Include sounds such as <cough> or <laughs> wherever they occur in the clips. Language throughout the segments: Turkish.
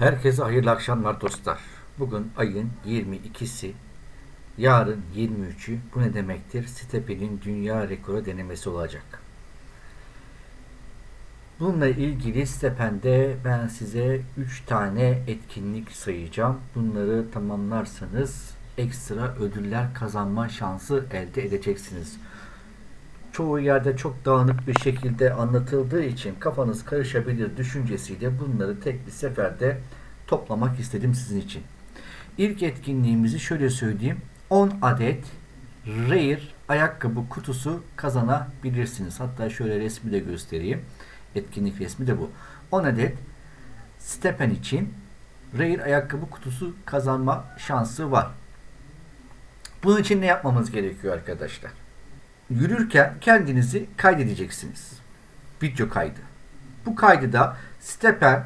Herkese hayırlı akşamlar dostlar. Bugün ayın 22'si, yarın 23'ü. Bu ne demektir? Step'in dünya rekoru denemesi olacak. Bununla ilgili Stepen'de ben size 3 tane etkinlik sayacağım. Bunları tamamlarsanız ekstra ödüller kazanma şansı elde edeceksiniz. Çoğu yerde çok dağınık bir şekilde anlatıldığı için kafanız karışabilir düşüncesiyle bunları tek bir seferde toplamak istedim sizin için. İlk etkinliğimizi şöyle söyleyeyim. 10 adet Rare ayakkabı kutusu kazanabilirsiniz. Hatta şöyle resmi de göstereyim. Etkinlik resmi de bu. 10 adet Stepen için Rare ayakkabı kutusu kazanma şansı var. Bunun için ne yapmamız gerekiyor arkadaşlar? Yürürken kendinizi kaydedeceksiniz. Video kaydı. Bu kaydı da Stepen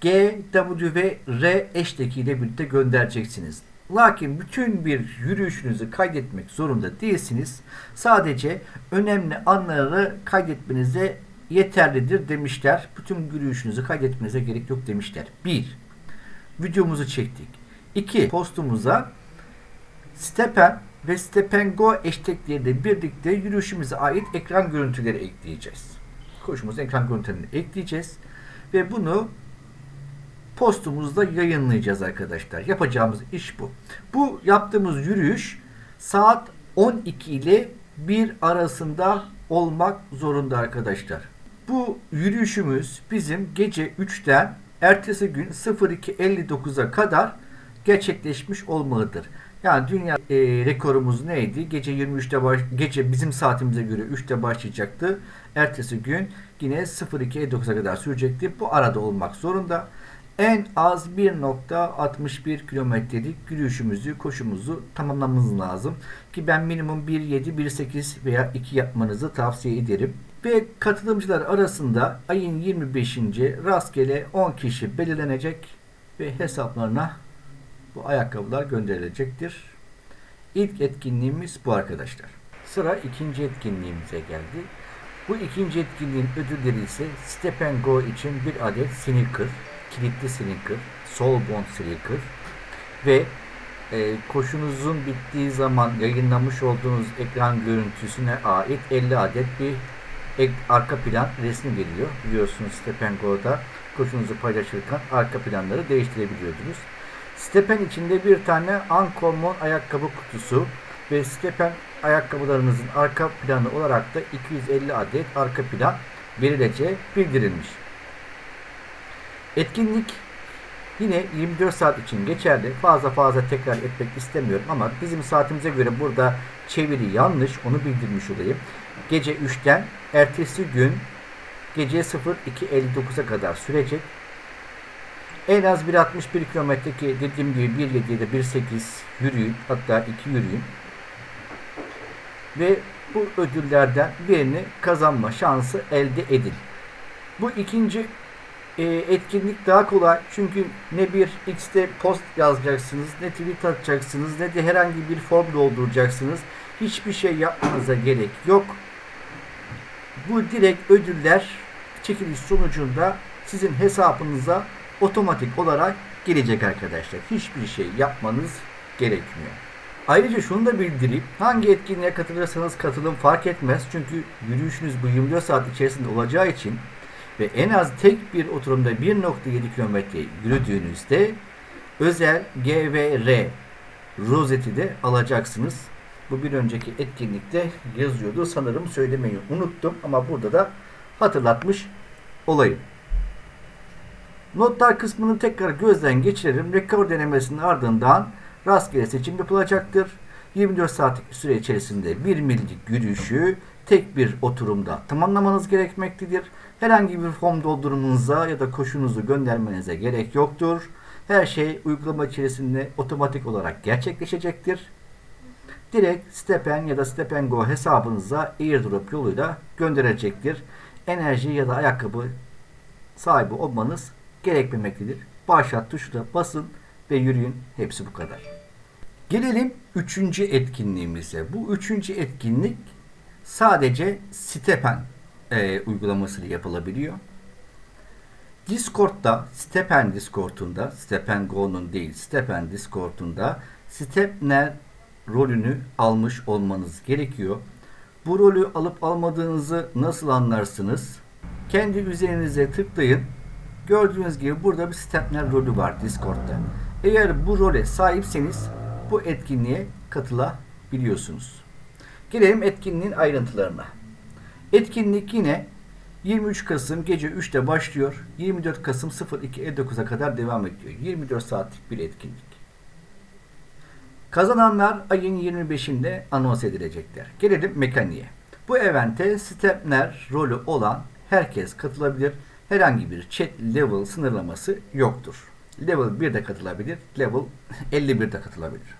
G, W ve R eşteki ile birlikte göndereceksiniz. Lakin bütün bir yürüyüşünüzü kaydetmek zorunda değilsiniz. Sadece önemli anları kaydetmenize yeterlidir demişler. Bütün yürüyüşünüzü kaydetmenize gerek yok demişler. 1. Videomuzu çektik. 2. Postumuza Stepen ve Stepen Go eşlikleriyle birlikte yürüyüşümüze ait ekran görüntüleri ekleyeceğiz. Koşumuz ekran görüntülerini ekleyeceğiz ve bunu postumuzda yayınlayacağız arkadaşlar. Yapacağımız iş bu. Bu yaptığımız yürüyüş saat 12 ile 1 arasında olmak zorunda arkadaşlar. Bu yürüyüşümüz bizim gece 3'ten ertesi gün 02.59'a kadar gerçekleşmiş olmalıdır. Yani dünya e, rekorumuz neydi? Gece 23'te baş, gece bizim saatimize göre 3'te başlayacaktı. Ertesi gün yine 02.59'a kadar sürecekti. Bu arada olmak zorunda. En az 1.61 kilometrelik yürüyüşümüzü, koşumuzu tamamlamamız lazım. Ki ben minimum 1.7, 1.8 veya 2 yapmanızı tavsiye ederim. Ve katılımcılar arasında ayın 25. rastgele 10 kişi belirlenecek ve hesaplarına bu ayakkabılar gönderilecektir. İlk etkinliğimiz bu arkadaşlar. Sıra ikinci etkinliğimize geldi. Bu ikinci etkinliğin ödülleri ise Step Go için bir adet sneaker, kilitli sneaker, sol bond sneaker ve e, koşunuzun bittiği zaman yayınlamış olduğunuz ekran görüntüsüne ait 50 adet bir ek, arka plan resmi geliyor. Biliyorsunuz Step Go'da koşunuzu paylaşırken arka planları değiştirebiliyordunuz. Stepen içinde bir tane Uncommon ayakkabı kutusu ve Stepen ayakkabılarınızın arka planı olarak da 250 adet arka plan verileceği bildirilmiş. Etkinlik yine 24 saat için geçerli. Fazla fazla tekrar etmek istemiyorum ama bizim saatimize göre burada çeviri yanlış. Onu bildirmiş olayım. Gece 3'ten ertesi gün gece 02.59'a kadar sürecek. En az 1.61 kilometre dediğim gibi 1.7 ya da 1.8 yürüyün. Hatta 2 yürüyün. Ve bu ödüllerden birini kazanma şansı elde edin. Bu ikinci e, etkinlik daha kolay. Çünkü ne bir X'te post yazacaksınız, ne tweet atacaksınız, ne de herhangi bir form dolduracaksınız. Hiçbir şey yapmanıza gerek yok. Bu direkt ödüller çekiliş sonucunda sizin hesabınıza otomatik olarak gelecek arkadaşlar. Hiçbir şey yapmanız gerekmiyor. Ayrıca şunu da bildireyim. Hangi etkinliğe katılırsanız katılın fark etmez. Çünkü yürüyüşünüz bu 24 saat içerisinde olacağı için ve en az tek bir oturumda 1.7 kilometre yürüdüğünüzde özel G ve R rozeti de alacaksınız. Bu bir önceki etkinlikte yazıyordu. Sanırım söylemeyi unuttum ama burada da hatırlatmış olayım. Notlar kısmını tekrar gözden geçirelim. Rekor denemesinin ardından rastgele seçim yapılacaktır. 24 saatlik süre içerisinde bir millik yürüyüşü tek bir oturumda tamamlamanız gerekmektedir. Herhangi bir form doldurumunuza ya da koşunuzu göndermenize gerek yoktur. Her şey uygulama içerisinde otomatik olarak gerçekleşecektir. Direkt Stepen ya da Stepen Go hesabınıza airdrop yoluyla gönderecektir. Enerji ya da ayakkabı sahibi olmanız gerekmemektedir. Başlat tuşuna basın ve yürüyün. Hepsi bu kadar. Gelelim üçüncü etkinliğimize. Bu üçüncü etkinlik sadece Stepen e, uygulamasıyla yapılabiliyor. Discord'da, Stepen Discord'unda, Stepen Go'nun değil, Stepen Discord'unda Stepner rolünü almış olmanız gerekiyor. Bu rolü alıp almadığınızı nasıl anlarsınız? Kendi üzerinize tıklayın. Gördüğünüz gibi burada bir Stepner rolü var Discord'da. Eğer bu role sahipseniz bu etkinliğe katılabiliyorsunuz. Gelelim etkinliğin ayrıntılarına. Etkinlik yine 23 Kasım gece 3'te başlıyor. 24 Kasım 02.59'a kadar devam ediyor. 24 saatlik bir etkinlik. Kazananlar ayın 25'inde anons edilecekler. Gelelim mekaniğe. Bu evente Stepner rolü olan herkes katılabilir. Herhangi bir chat level sınırlaması yoktur. Level 1'de katılabilir, level <laughs> 51'de katılabilir.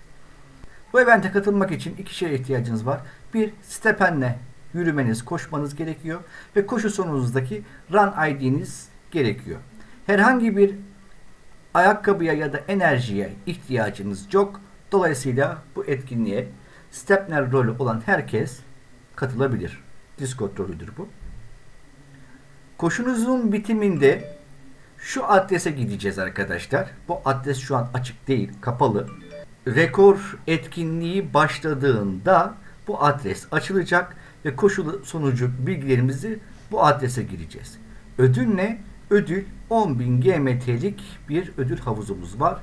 Bu evente katılmak için iki şeye ihtiyacınız var. Bir, Stepen'le yürümeniz, koşmanız gerekiyor ve koşu sonunuzdaki run ID'niz gerekiyor. Herhangi bir ayakkabıya ya da enerjiye ihtiyacınız yok. Dolayısıyla bu etkinliğe Stepner rolü olan herkes katılabilir. Discord rolüdür bu. Koşunuzun bitiminde şu adrese gideceğiz arkadaşlar. Bu adres şu an açık değil, kapalı. Rekor etkinliği başladığında bu adres açılacak ve koşulu sonucu bilgilerimizi bu adrese gireceğiz. Ödül ne? Ödül 10.000 GMT'lik bir ödül havuzumuz var.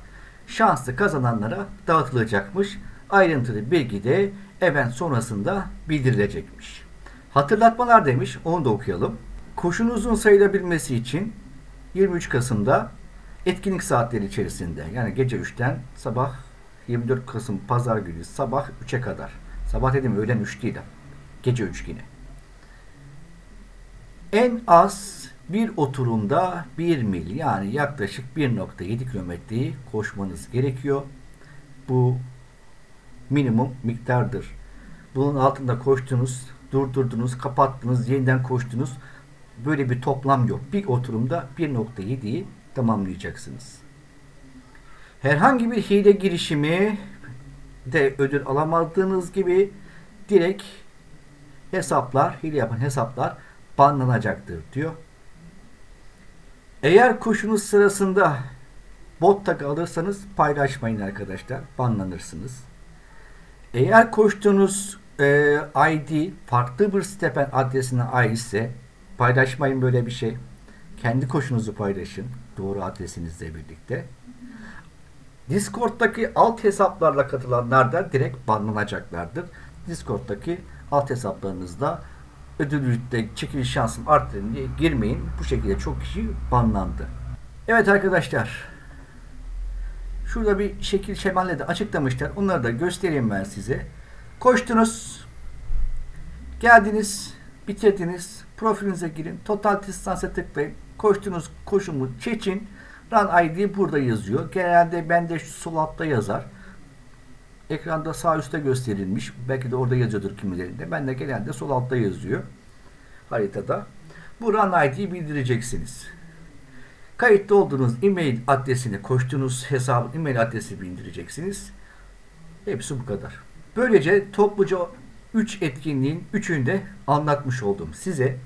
Şanslı kazananlara dağıtılacakmış. Ayrıntılı bilgi de event sonrasında bildirilecekmiş. Hatırlatmalar demiş, onu da okuyalım. Koşunuzun sayılabilmesi için 23 Kasım'da etkinlik saatleri içerisinde yani gece 3'ten sabah 24 Kasım pazar günü sabah 3'e kadar. Sabah dedim öğlen 3 değil. Gece 3 yine. En az bir oturumda 1 mil yani yaklaşık 1.7 kilometreyi koşmanız gerekiyor. Bu minimum miktardır. Bunun altında koştunuz, durdurdunuz, kapattınız, yeniden koştunuz. Böyle bir toplam yok. Bir oturumda 1.7'yi tamamlayacaksınız. Herhangi bir hile girişimi de ödül alamadığınız gibi direkt hesaplar, hile yapan hesaplar banlanacaktır diyor. Eğer koşunuz sırasında bot tag alırsanız paylaşmayın arkadaşlar. Banlanırsınız. Eğer koştuğunuz e, ID farklı bir stepen adresine aitse paylaşmayın böyle bir şey. Kendi koşunuzu paylaşın. Doğru adresinizle birlikte. Discord'daki alt hesaplarla katılanlar da direkt banlanacaklardır. Discord'daki alt hesaplarınızda ödülde çekiliş şansım arttırın diye girmeyin. Bu şekilde çok kişi banlandı. Evet arkadaşlar. Şurada bir şekil şemalle de açıklamışlar. Onları da göstereyim ben size. Koştunuz. Geldiniz. Bitirdiniz. Profilinize girin. Total distance'e tıklayın. Koştunuz koşumu seçin. Run ID burada yazıyor. Genelde bende şu sol altta yazar. Ekranda sağ üstte gösterilmiş. Belki de orada yazıyordur kimilerinde. Ben de genelde sol altta yazıyor. Haritada. Bu run ID'yi bildireceksiniz. Kayıtlı olduğunuz e-mail adresini, koştuğunuz hesabın e-mail adresi bildireceksiniz. Hepsi bu kadar. Böylece topluca 3 etkinliğin 3'ünü de anlatmış oldum size.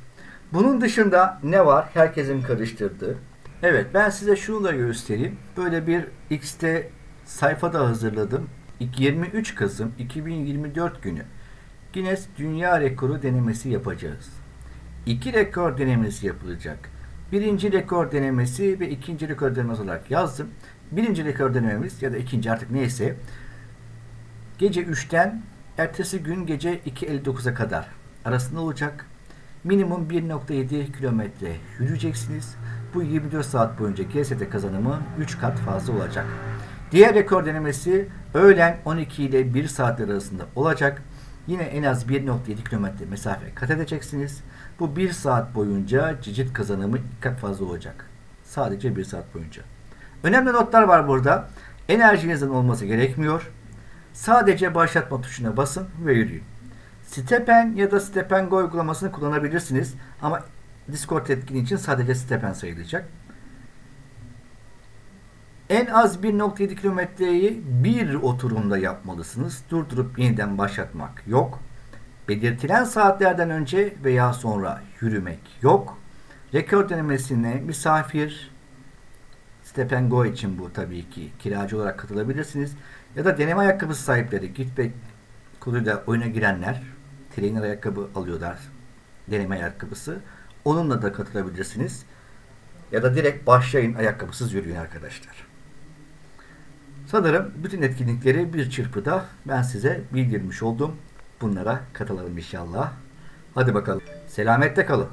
Bunun dışında ne var? Herkesin karıştırdığı. Evet ben size şunu da göstereyim. Böyle bir X'te sayfada hazırladım. 23 Kasım 2024 günü Guinness Dünya Rekoru denemesi yapacağız. İki rekor denemesi yapılacak. Birinci rekor denemesi ve ikinci rekor denemesi olarak yazdım. Birinci rekor denememiz ya da ikinci artık neyse gece 3'ten ertesi gün gece 2.59'a kadar arasında olacak. Minimum 1.7 kilometre yürüyeceksiniz. Bu 24 saat boyunca GST kazanımı 3 kat fazla olacak. Diğer rekor denemesi öğlen 12 ile 1 saat arasında olacak. Yine en az 1.7 kilometre mesafe kat edeceksiniz. Bu 1 saat boyunca cicit kazanımı 2 kat fazla olacak. Sadece 1 saat boyunca. Önemli notlar var burada. Enerjinizin olması gerekmiyor. Sadece başlatma tuşuna basın ve yürüyün. Stepen ya da Stepen Go uygulamasını kullanabilirsiniz. Ama Discord etkinliği için sadece Stepen sayılacak. En az 1.7 kilometreyi bir oturumda yapmalısınız. Durdurup yeniden başlatmak yok. Belirtilen saatlerden önce veya sonra yürümek yok. Rekor denemesine misafir Stephen Go için bu tabii ki kiracı olarak katılabilirsiniz. Ya da deneme ayakkabısı sahipleri Gitback koduyla oyuna girenler trainer ayakkabı alıyorlar. Deneme ayakkabısı. Onunla da katılabilirsiniz. Ya da direkt başlayın ayakkabısız yürüyün arkadaşlar. Sanırım bütün etkinlikleri bir çırpıda ben size bildirmiş oldum. Bunlara katılalım inşallah. Hadi bakalım. Selametle kalın.